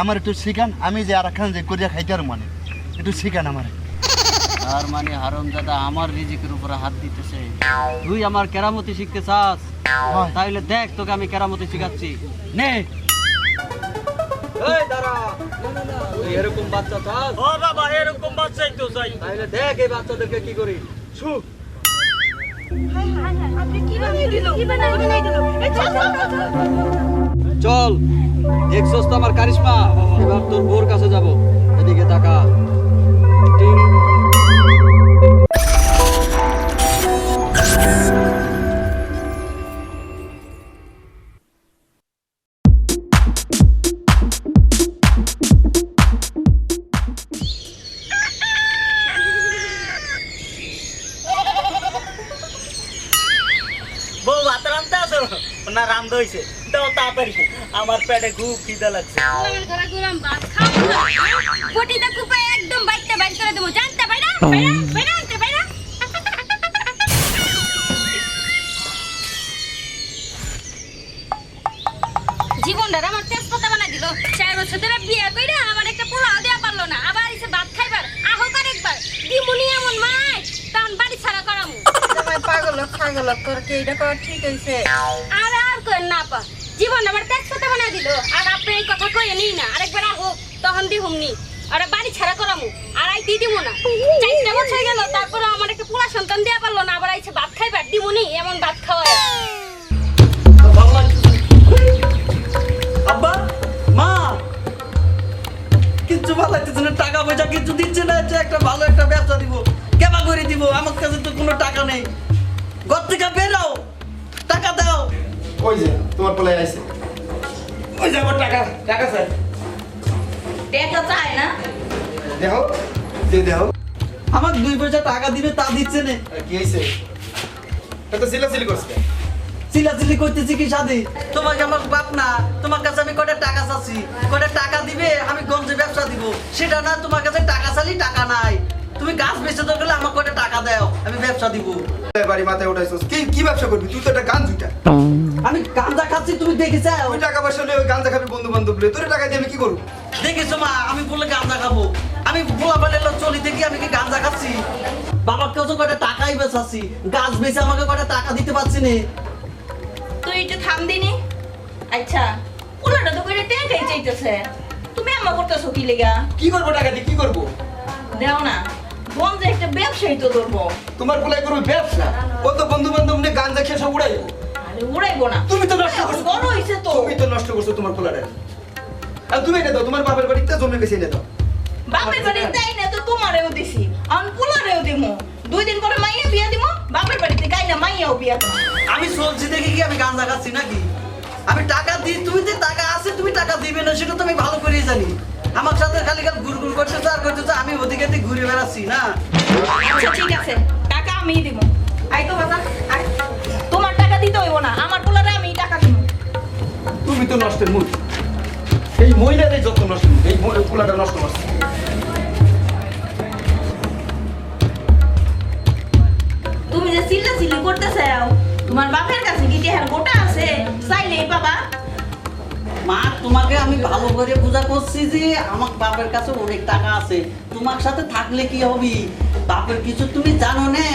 আমার একটু শিখান আমি যে আর একখান যে করিয়া খাইতে আর মানে। একটু শিখান আমার। তার মানে হারম দাদা আমার রিজিকের উপরে হাত দিতেছে। তুই আমার কেরামতি শিখতে চাস। তাইলে দেখ তোকে আমি কেরামতি শিখাচ্ছি। নে। এই দাঁড়া। এরকম বাচ্চা চাস? ও বাবা এরকম বাচ্চাই তো চাই। দেখ এই বাচ্চাদেরকে কি করি। চল। দেখছস তো আমার কারিশমা এবার তোর বোর কাছে যাব। এদিকে টাকা টিং। তাড়াতাড়ি আমার পেটে খুব খিদে লাগছে। আমার ঘরে গুলাম ভাত খাব না। কোটিটা কুপে একদম বাইতে বাইর করে দেবো। জানতে পাইরা পাইরা পাইরা আনতে পাইরা জীবনটা আমার তেজপাতা বানাই দিল। চার বছর ধরে বিয়ে কইরা আমার একটা পোলাও দেয়া পারল না। আবার এসে ভাত খাইবার। আহো আরেকবার দিমুনি এমন মাই। তখন বাড়ি ছাড়া করামু। পাগল পাগল। তোর কি এটা করা ঠিক হয়েছে আর আর কই না পা। জীবন আমার পাতা বানা দিল। আর আপনি এই কথা কয়ে নিই না। আরেকবার হোক তখন দি দিহুমনি আর বাড়ি ছাড়া করামু। আর আই দি দিব না চারটা না কি হয়েছে এত সিলাসিলি করছে। চিলাচিলি করতেছি কি সাথে? তোমাকে আমার বাপ না তোমার কাছে আমি কটা টাকা চাচ্ছি? কটা টাকা দিবে আমি গঞ্জে ব্যবসা দিব। সেটা না তোমার কাছে টাকা চালি টাকা নাই। তুমি গাছ বেচে তো গেলে আমার কটা টাকা দাও আমি ব্যবসা দিব। বাড়ি মাথায় উঠাইছস। কি কি ব্যবসা করবি? তুই তো একটা গান জুটা আমি গাঁজা খাচ্ছি তুমি দেখেছ? ওই টাকা পয়সা নিয়ে গাঞ্জা খাবি বন্ধু বান্ধব তোর টাকা দিয়ে আমি কি করব? দেখেছ মা আমি বলে গাঁজা খাব। আমি পোলা পালে চলি থেকে আমি কি গাঁজা খাচ্ছি? বাবার কাছে কটা টাকাই বেচাচ্ছি। গাছ বেচে আমাকে কটা টাকা দিতে পারছি না। তুই একটু থাম দিনি। আচ্ছা ওনাটা তো করে টাকাই চাইতেছে তুমি আমা করতেছো কি লেগা? কি করব টাকা দিয়ে কি করব? দেও না বন্ধ একটা ব্যবসায়ী তো ধরবো। তোমার পোলাই করব ব্যবসা? কত বন্ধু বান্ধব নিয়ে গাঞ্জা খেয়ে সব উড়াইবো। আরে উড়াইবো না। তুমি তো নষ্ট করছ। বড় হয়েছে তো। তুমি তো নষ্ট করছ তোমার পোলাটা আর তুমি এটা দাও তোমার বাপের বাড়িতে জমি বেশি এনে দাও। বাপের বাড়ি তাই না তো তোমারেও দিছি। আমি পোলারেও দিমু। দুই দিন পরে মাইয়া বিয়া দিমু বাপের বাড়িতে গাই না মাইয়াও বিয়া দিমু। আমি চলছি দেখে কি আমি গাঁজা খাচ্ছি নাকি? আমি টাকা দিই তুমি যে টাকা আছে তুমি টাকা দিবে না সেটা তো আমি ভালো করেই জানি। আমার সাথে খালি খালি ঘুর ঘুর করতেছে আর করতেছে আমি ওদিকে ঘুরে বেড়াচ্ছি না? আচ্ছা ঠিক আছে। টাকা আমিই দিব আই তো বাবা তোমার টাকা দিতে হইব না আমার পোলারে আমি টাকা দিব তুমি তো নষ্টের মূল। এই মহিলাদের যত নষ্ট এই পোলাটা নষ্ট করছে। তুমি যে চিল্লা চিল্লি করতে চাও তোমার বাপের কাছে কি টেহার গোটা আছে? চাইলেই বাবা। মা তোমাকে আমি ভালো করে বোঝা করছি যে আমার বাপের কাছে অনেক টাকা আছে। তোমার সাথে থাকলে কি হবে? বাপের কিছু তুমি জানো না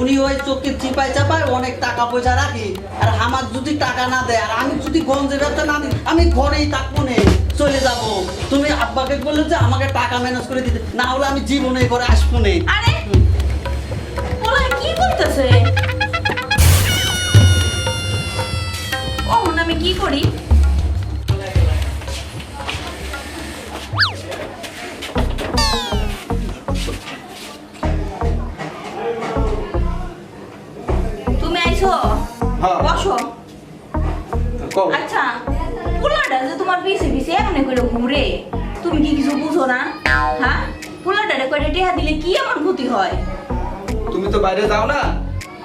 উনি ওই চোখে চিপাই চাপায় অনেক টাকা পয়সা রাখি। আর আমার যদি টাকা না দেয় আর আমি যদি গঞ্জে ব্যবসা না দিই আমি ঘরেই থাকব না চলে যাব। তুমি আব্বাকে বললে যে আমাকে টাকা ম্যানেজ করে দিতে না হলে আমি জীবনে করে আসব না। করতেছে? ও আমি কি করি? তুমি আইছো? হ্যাঁ। বসো। আচ্ছা পোলাটা যে তোমার পিছে পিছে এমনি করে ঘুরে তুমি কি কিছু বুঝো না? হ্যাঁ? পোলাটারে কয়টা টেহা দিলে কি আমার ক্ষতি হয়? তো বাইরে যাও না।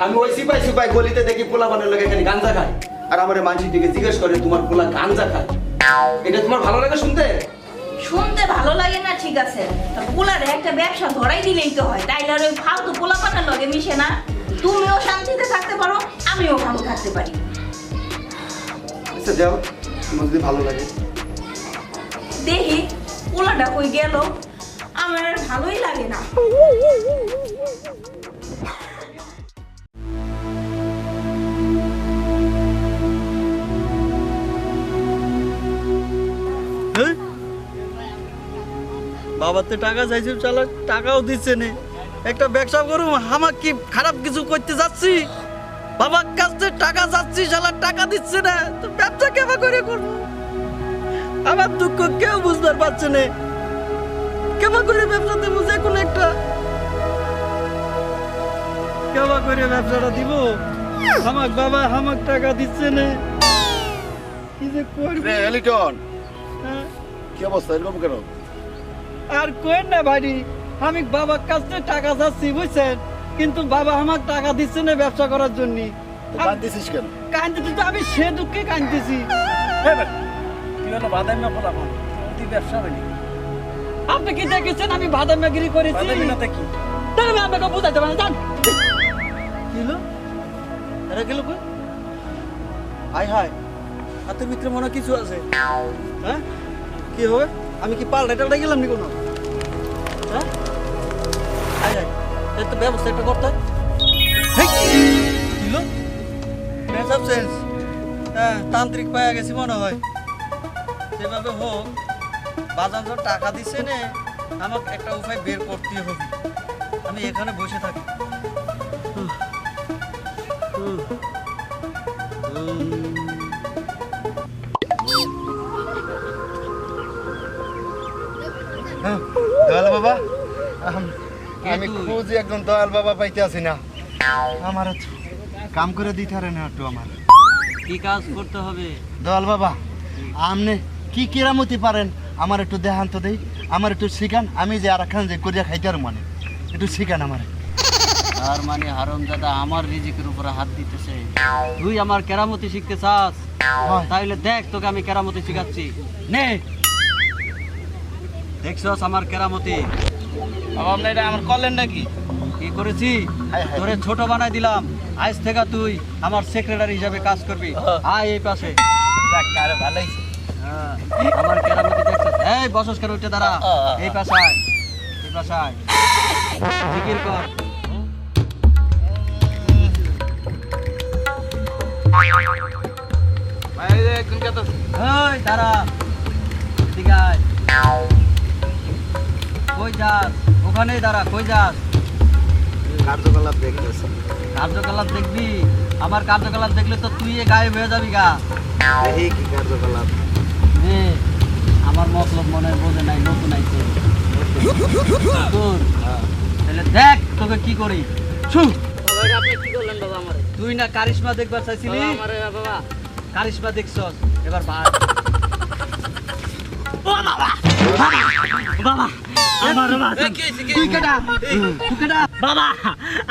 আমি ওই সিপাই সিপাই গলিতে দেখি পোলা বানের লোক এখানে গাঞ্জা খায়। আর আমার মানুষের দিকে জিজ্ঞেস করে তোমার পোলা গাঞ্জা খায়? এটা তোমার ভালো লাগে শুনতে? শুনতে ভালো লাগে না ঠিক আছে। পোলারে একটা ব্যবসা ধরাই দিলেই তো হয়। তাইলে আর ওই ফালতু পোলা পানার লগে মিশে না। তুমিও শান্তিতে থাকতে পারো আমিও ভালো থাকতে পারি। আচ্ছা যাও। তোমার যদি ভালো লাগে। দেখি পোলাটা কই গেল? আমার আর ভালোই লাগে না। বাবার তো টাকা চাইছে চালা টাকাও দিচ্ছে নে। একটা ব্যবসা করুম আমার কি খারাপ কিছু করতে যাচ্ছি? বাবার কাছে টাকা যাচ্ছি শালা টাকা দিচ্ছে না। তো ব্যবসা কেমন করে করব? আমার দুঃখ কেউ বুঝতে পারছে না। কেমন করে ব্যবসা দেবো যে কোনো একটা। কেমন করে ব্যবসাটা দিব? আমার বাবা আমার টাকা দিচ্ছে না। কি যে করবে? এলিটন। হ্যাঁ? কি অবস্থা? এরকম কেন? আর কোয়েন না ভাই আমি বাবার কাছে টাকা চাচ্ছি বুঝছেন? কিন্তু বাবা আমার টাকা দিচ্ছে না ব্যবসা করার জন্য। কাঁদতেছিস কেন? কান্দতেছি তো আমি সে দুঃখে বাদাম না তুই ব্যবসা হয়নি আপনি কি দেখেছেন আমি বাদামাগিরি করেছি? তাহলে আমি আপনাকে বুঝাইতে পারেন জান কিলো এরা গেল কই? হাতের ভিতরে মনে কিছু আছে। হ্যাঁ? কি হবে? আমি কি পাল্টা টাল্টা গেলাম নি কোনো? হ্যাঁ এই তো ব্যবস্থা একটা করতে। হেই, কিলো হ্যাঁ তান্ত্রিক পাওয়া গেছি মনে হয়। যেভাবে হোক বাজার যখন টাকা দিছে নে আমাকে একটা উপায় বের করতে হবে। আমি এখানে বসে থাকি। দয়াল আমি খুঁজি একজন দয়াল বাবা পাইতে আছি না। আমার কাম করে দিতে পারে না একটু আমার। কি কাজ করতে হবে? দয়াল বাবা আমনে কি কেরামতি পারেন? আমার একটু দেহান্ত দেই। আমার একটু শিখান আমি যে আর একখান যে করিয়া খাইতে আর মানে। একটু শিখান আমার। তার মানে হারমজাদা আমার রিজিকের উপরে হাত দিতেছে। তুই আমার কেরামতি শিখতে চাস। তাইলে দেখ তোকে আমি কেরামতি শিখাচ্ছি। নে। দেখছস আমার কেরামতি? আপনার এটা আমার করলেন নাকি? কি করেছি। তোরে ছোট বানাই দিলাম। আজ থেকে তুই আমার সেক্রেটারি হিসাবে কাজ করবি। আয় এই পাশে। আরে ভালোই হ্যাঁ, আমার কেরামতি দেখছস এই বসস করে উঠে দাঁড়া। এই পাশে আয়। এই পাশে আয়। জিকির কর। এই দাঁড়া। এদিকে আয়। কই যাস? ওখানেই দাঁড়া কই যাস? কার্যকলাপ দেখতেছি। কার্যকলাপ দেখবি? আমার কার্যকলাপ দেখলে তো তুই এ গায়েব হয়ে যাবি গা। দেখি কি কার্যকলাপ। আমার মতলব মনে বোঝে নাই নতুন আইছে। তাহলে দেখ তোকে কি করি। ছু। আপনি কি করলেন বাবা আমার? তুই না কারিশমা দেখবার চাইছিলি? বাবা কারিশমা দেখছস? এবার বাবা! আমার তুই কেডা বাবা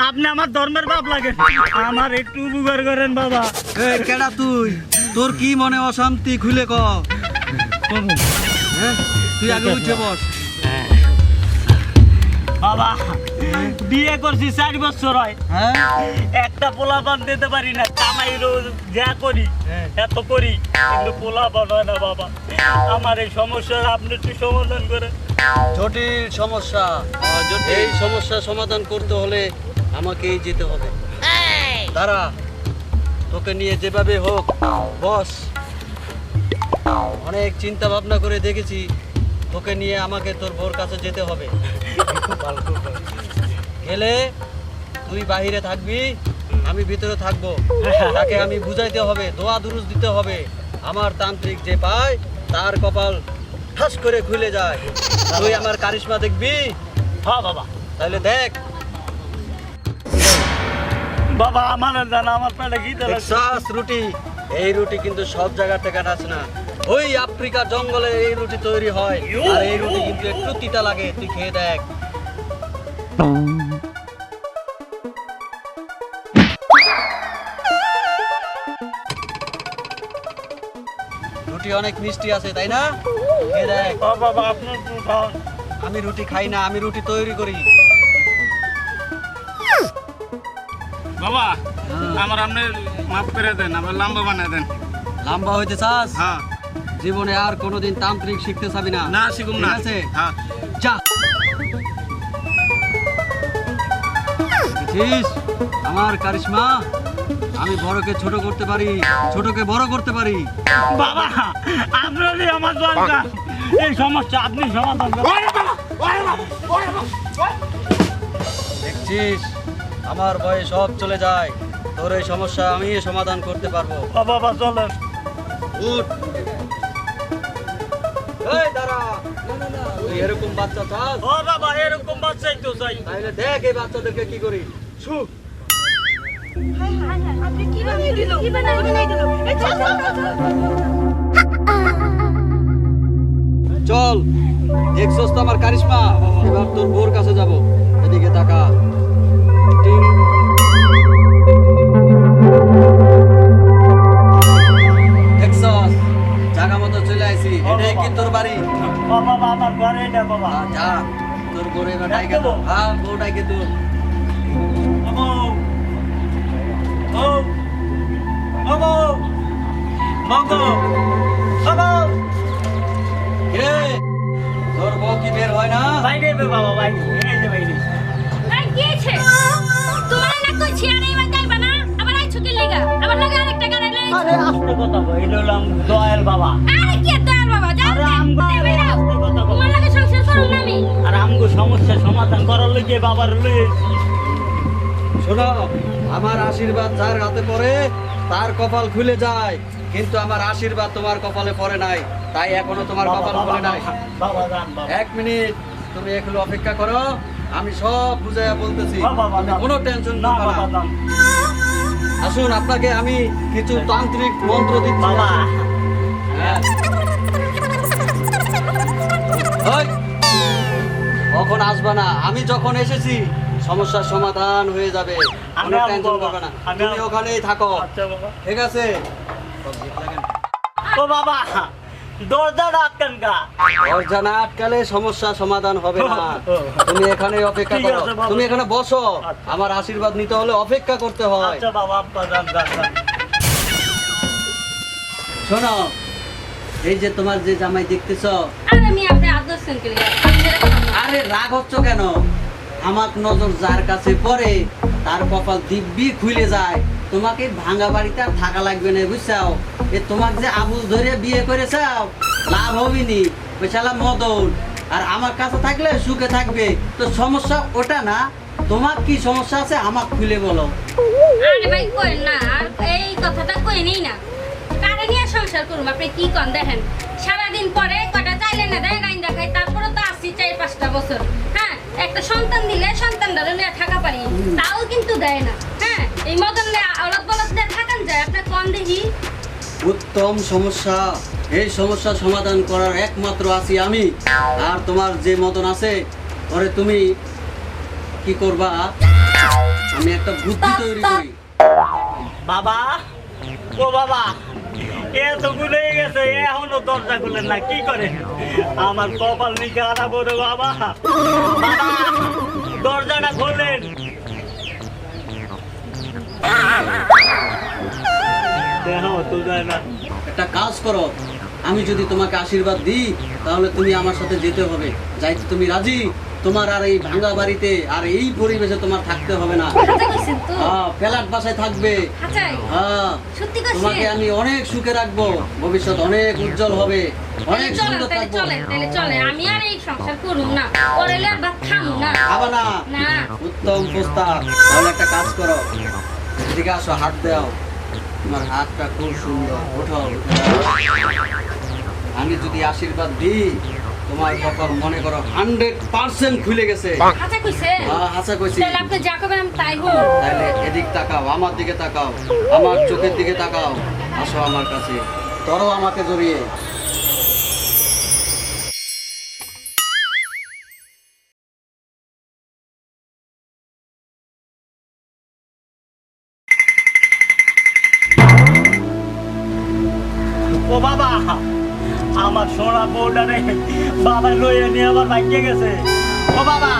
আপনি আমার ধর্মের বাপ লাগেন আমার একটু উপকার করেন বাবা। কেডা তুই? তোর কি মনে অশান্তি? খুলে ক। হ্যাঁ? তুই আগে উঠে বস। বাবা বিয়ে করছি চার বছর হয়। হ্যাঁ? একটা পোলা পান দিতে পারি না কামাই রোজ যা করি হ্যাঁ। এত করি কিন্তু পোলা পান হয় না বাবা। আমার এই সমস্যার আপনি একটু সমাধান করে জটিল সমস্যা। এই সমস্যা সমাধান করতে হলে আমাকেই যেতে হবে। দাঁড়া তোকে নিয়ে যেভাবে হোক বস। অনেক চিন্তা ভাবনা করে দেখেছি তোকে নিয়ে আমাকে তোর বোর কাছে যেতে হবে। গেলে তুই বাহিরে থাকবি আমি ভিতরে থাকব। তাকে আমি বুঝাইতে হবে দোয়া দুরুজ দিতে হবে। আমার তান্ত্রিক যে পায় তার কপাল ঠাস করে খুলে যায়। তুই আমার কারিশমা দেখবি? হ্যাঁ বাবা। তাহলে দেখ। বাবা আমার জানা আমার পেটে দেওয়া টেক্সাস রুটি। এই রুটি কিন্তু সব জায়গা থেকে আসে না। ওই আফ্রিকা জঙ্গলে এই রুটি তৈরি হয়। আর এই রুটি কিন্তু একটু তিতা লাগে। তুই খেয়ে দেখ। রুটি অনেক মিষ্টি আছে তাই না? আমি রুটি খাই না আমি রুটি তৈরি করি। বাবা। আমার আপনি মাফ করে দেন আবার লম্বা বানিয়ে দেন। লম্বা হইতে চাস? হ্যাঁ। জীবনে আর কোনোদিন তান্ত্রিক শিখতে চাবি না। না শিখুম না। আছে? হ্যাঁ। যা। আমার কারিশমা আমি বড়কে ছোট করতে পারি ছোটকে বড় করতে পারি। বাবা আপনারই আমার দরকার। এই সমস্যা আপনি সমাধান দেখছিস? আমার ভয়ে সব চলে যায়। তোর এই সমস্যা আমি সমাধান করতে পারব। বাবা চলেন। উঠ। এই দাঁড়া। না, না, না, তুই এরকম বাচ্চা চাস? ও বাবা এরকম বাচ্চাই তো চাই। তাহলে দেখ এই বাচ্চাদেরকে কি করি। শু আপনি কি বানিয়ে দিল কি বানিয়ে দিল এই চল চল চল, চল দেখছস তো আমার কারিশমা। এবার তোর বোর কাছে যাব। এদিকে তাকা। জায়গা মতো চলে আইছি। এটাই কি তোর বাড়ি? বাবা আমার ঘরে এটা বাবা। যা তোর বোর এবার ডাইকে তো হ্যাঁ বোর ডাইকে তো মঙ্গো আমো রে তোর বউ কি বের হয় না? বাইরে বাবা বাইরে এই যে বাইরে আর কি তোমার না কইছি আর এইবার যাইবা না? আবার আইছো কি লিগা? আবার লাগা আরেকটা গাড়ি লই আরে আস্তে কথা কই এটা দয়াল বাবা। আরে কি দয়াল বাবা? যাও আরে আমগো দেবে না আস্তে কথা তোমার লাগে সংসার করুম না আমি। আর আমগো সমস্যা সমাধান করার লইগে বাবার লই। শোনো আমার আশীর্বাদ যার হাতে পড়ে তার কপাল খুলে যায়। কিন্তু আমার আশীর্বাদ তোমার কপালে পড়ে নাই। তাই এখনও তোমার কপাল খুলে নাই। এক মিনিট তুমি একটু অপেক্ষা করো আমি সব বুঝাইয়া বলতেছি। কোনো টেনশন না। আসুন আপনাকে আমি কিছু তান্ত্রিক মন্ত্র দিচ্ছি। হ্যাঁ। কখন আসবা না? আমি যখন এসেছি সমস্যার সমাধান হয়ে যাবে। কোনো টেনশন করবে না। তুমি ওখানেই থাকো। আচ্ছা ঠিক আছে? ও বাবা। দরজাটা আটকান গা? দরজা না আটকালে সমস্যা সমাধান হবে না। তুমি এখানে অপেক্ষা করো। তুমি এখানে বসো। আচ্ছা। আমার আশীর্বাদ নিতে হলে অপেক্ষা করতে হয়। আচ্ছা বাবা আব্বা। শোনো এই যে তোমার যে জামাই দেখতেছ আমি আপনি আদর্শ। আরে রাগ হচ্ছ কেন? আমার নজর যার কাছে পড়ে, তার কপাল দিব্যি খুলে যায়। তোমাকে ভাঙা বাড়িতে আর থাকা লাগবে না, বুঝছাও? এ তোমাকে যে আবুল ধরে বিয়ে করেছাও লাভ হবিনি। বেশালা মদন। আর আমার কাছে থাকলে সুখে থাকবে। তো সমস্যা ওটা না তোমার কি সমস্যা আছে আমাকে খুলে বলো। আরে ভাই, কইন না, আর এই কথাটা কই নেই না। কারে নিয়ে সংসার করুম? আপনি কি কন, দেখেন। সারাদিন পরে কটা চাইলে না দেয় গাইন দেখাই তারপরে তো আসছি চার পাঁচটা বছর। হ্যাঁ একটা সন্তান দিলে সন্তানটা নিয়ে থাকা পারি তাও কিন্তু দেয় না। হ্যাঁ এই মতন অলদ বলদ দিয়ে থাকান যায় আপনার কন দেখি। উত্তম সমস্যা এই সমস্যা সমাধান করার একমাত্র আছি আমি। আর তোমার যে মতন আছে পরে তুমি কি করবা? আমি একটা বুদ্ধি তৈরি করি। বাবা ও বাবা দরজা না, কি করে আমার কপাল একটা কাজ করো, আমি যদি তোমাকে আশীর্বাদ দিই, তাহলে তুমি আমার সাথে যেতে হবে। যাইতে তুমি রাজি? তোমার আর এই ভাঙা বাড়িতে আর এই পরিবেশে তোমার থাকতে হবে না। হ্যাঁ ফ্ল্যাট বাসায় থাকবে। হাঁচাই হ্যাঁ তোমাকে আমি অনেক সুখে রাখব। ভবিষ্যৎ অনেক উজ্জ্বল হবে। অনেক সুন্দর থাকব। আমি আর এই সংসার করুম না। খাবা না। উত্তম প্রস্তাব। তাহলে একটা কাজ করো। এদিকে আসো হাত দাও। তোমার হাতটা খুব সুন্দর। ওঠো। আমি যদি আশীর্বাদ দিই তোমার কপাল মনে করো হান্ড্রেড পার্সেন্ট খুলে গেছে। আশা কইছে? হ্যাঁ, কইছি। তাহলে আপনি যা করবেন তাই হব তাহলে এদিক তাকাও আমার দিকে তাকাও আমার চোখের দিকে তাকাও আসো আমার কাছে। ধরো আমাকে জড়িয়ে। সোনা বউটারে বাবা লইয়া নিয়ে আবার ভাগ্যে গেছে। ও বাবা!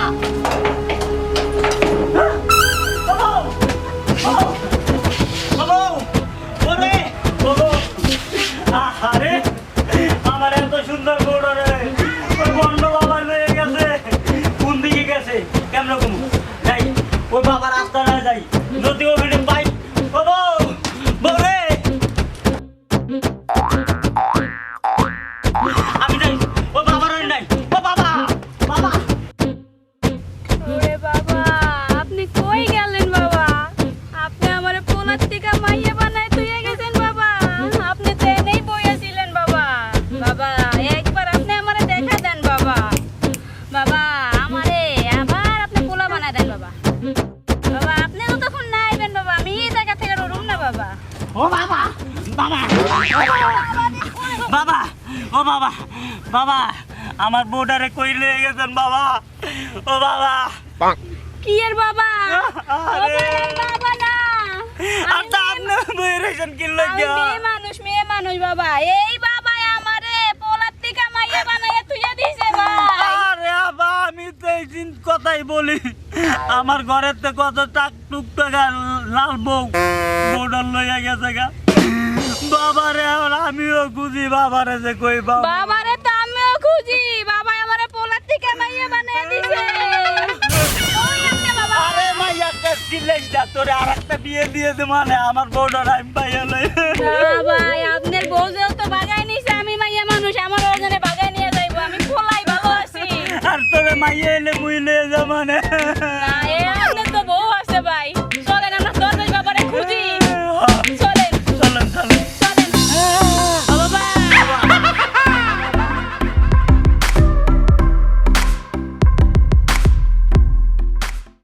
গেছেন বাবা। ও বাবা। কি এর বাবা? আরে। বাবা না। আর তা আপনি বই কি আমি মেয়ে মানুষ মেয়ে মানুষ বাবা। এই বাবা আমারে পোলার থেকে মাইয়া বানাইয়া তুইয়া দিছে ভাই। আরে বাবা আমি তো এই দিন কথাই বলি। আমার ঘরের তো কত টাক টুক টাকা লাল বউ বউডার লইয়া গেছে গা। বাবারে আমিও খুঁজি বাবারে যে কই বাবা। বাবারে তো আমিও খুঁজি বাবা। থেকে মাইয়া বানায় দিছে। আরে মাই তোরে বিয়ে দিয়ে দে মানে আমার বউডার আমি পাইয়া লই। না ভাই আপনার বউদেও তো বাগাই নিছে আমি মাইয়া মানুষ আমার ওজনে বাগাই নিয়ে যাইবো আমি পোলাই ভালো আছি। আর তোরে মাইয়া এলে